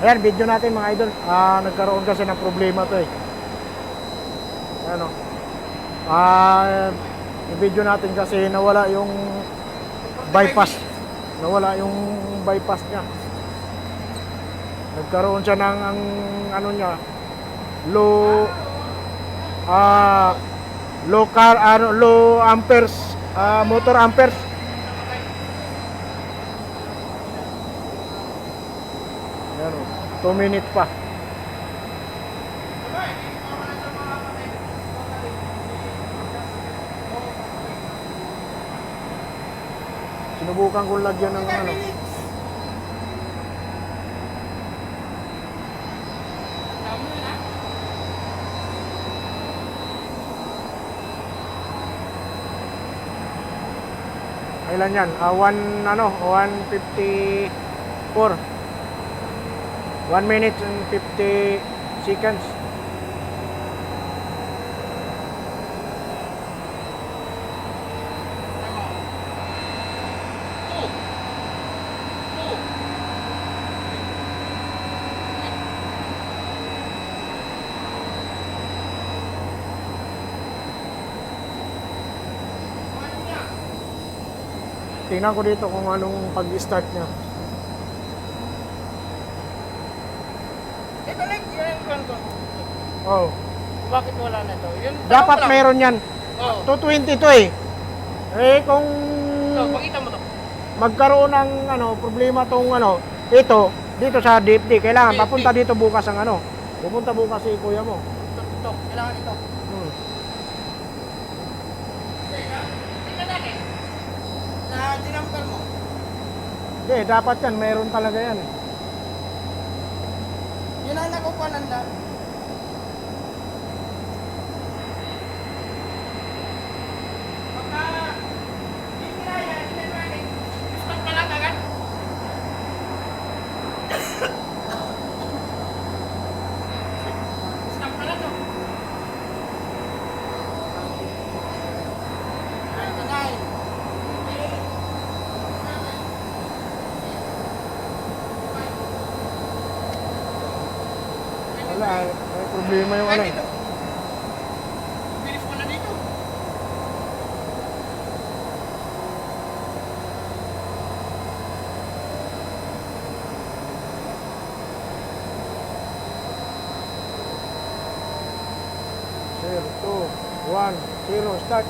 Ayan, video natin mga idol. Ah, nagkaroon kasi ng problema to eh. Ano? Ah, video natin kasi nawala yung bypass. Nawala yung bypass niya. Nagkaroon siya ng ang ano niya low ah local ano low amperes ah, motor amperes Ayan o, 2 minutes pa. Sinubukan kong lagyan ng ano. Ilan yan? Ah, one, ano, 154. 1 minute and 50 seconds. Tingnan ko dito kung anong pag-start niya. Ito ko. Oh, Bakit wala na to? Yun, dapat lang. meron yan. Oo. 220 to eh. Eh kung Ito, pakita mo to. magkaroon ng ano problema tong ano ito dito sa DFD kailangan DFD. papunta dito bukas ang ano pupunta bukas si kuya mo Ito, ito. Kailangan ito. hmm. Hindi dapat yan meron talaga yan Yun ang nakukuhanan na. Baka, hindi kaya, hindi natin. Stop ka lang agad. Stop ka lang, no? 99. wala may problema yung ano. Bilis mo na dito. two one zero start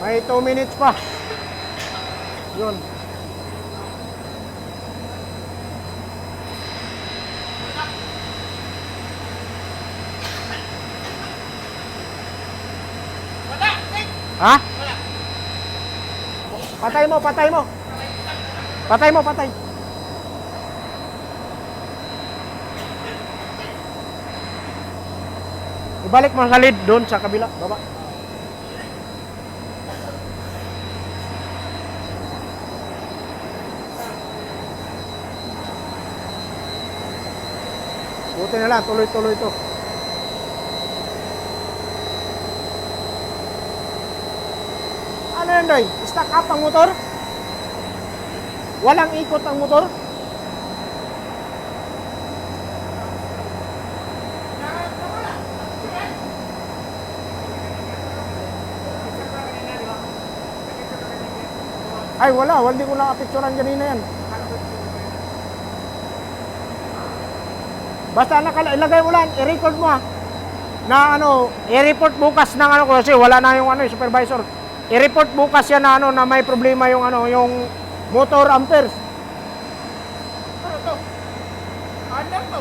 may 2 minutes pa yun ha? Patay mo patay mo. Patay mo patay. Ibalik mo sa lid doon sa kabila baba. Buti na lang, tuloy-tuloy to. Ano yan, Doy? Stuck up ang motor? Walang ikot ang motor? Ay, wala. Hindi ko nakapicturean kanina yan. Basta nakala, ilagay mo lang, i-record mo ha. Na ano, i-report bukas ng ano ko kasi wala na yung ano, yung supervisor. I-report bukas yan na ano na may problema yung ano, yung motor amperes. Ano to? Under to?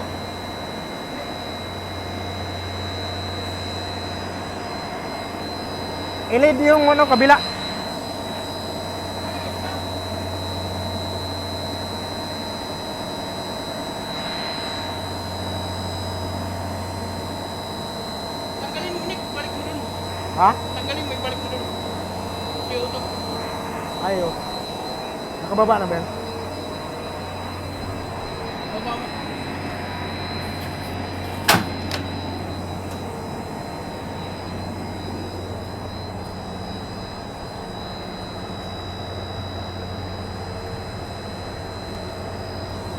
I-lead yung ano kabila. Tanggalin mo, Nick. Balik mo dun. Ha? Tanggalin mo, ibalik mo dun. Si Uto. Ayo. Nakababa na ba yan?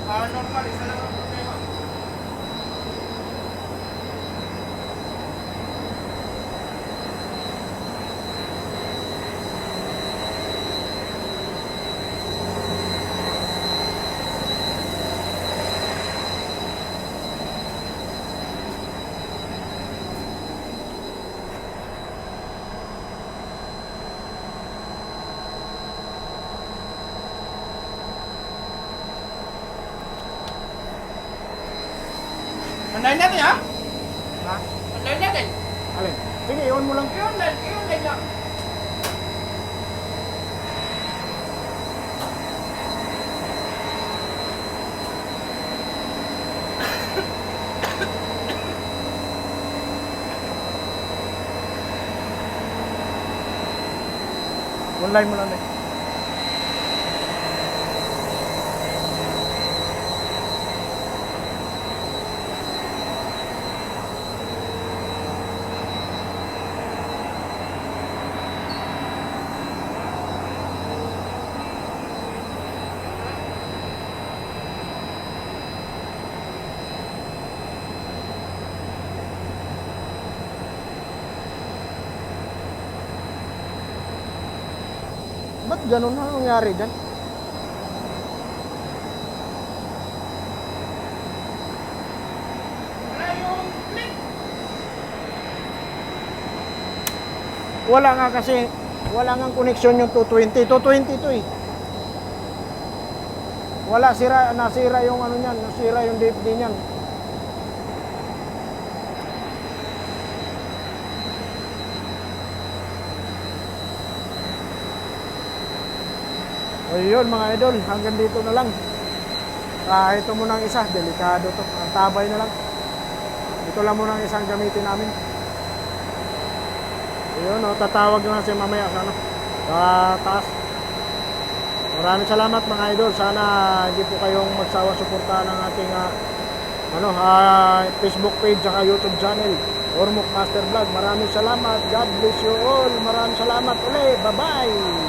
Ah, normal, isa lang ang problema. Andahin natin ha? Ha? Andahin natin. Alin? Sige, iwan mo lang. I-online, i-online lang. Online mo lang eh. Ba't ganun na nangyari dyan? Wala nga kasi, wala nga koneksyon yung 220. 220 to eh. Wala, sira, nasira yung ano niyan, nasira yung DFD niyan. Ayun mga idol, hanggang dito na lang. Ah, ito muna ang isa, delikado to. Ang tabay na lang. Ito lang muna ang isang gamitin namin. Ayun, oh, tatawag na si mamaya sa ano, sa taas. Maraming salamat mga idol. Sana hindi po kayong magsawa suportahan ng ating ah, ano, ah, Facebook page at YouTube channel. Ormok Master Vlog. Maraming salamat. God bless you all. Maraming salamat ulit. Bye-bye.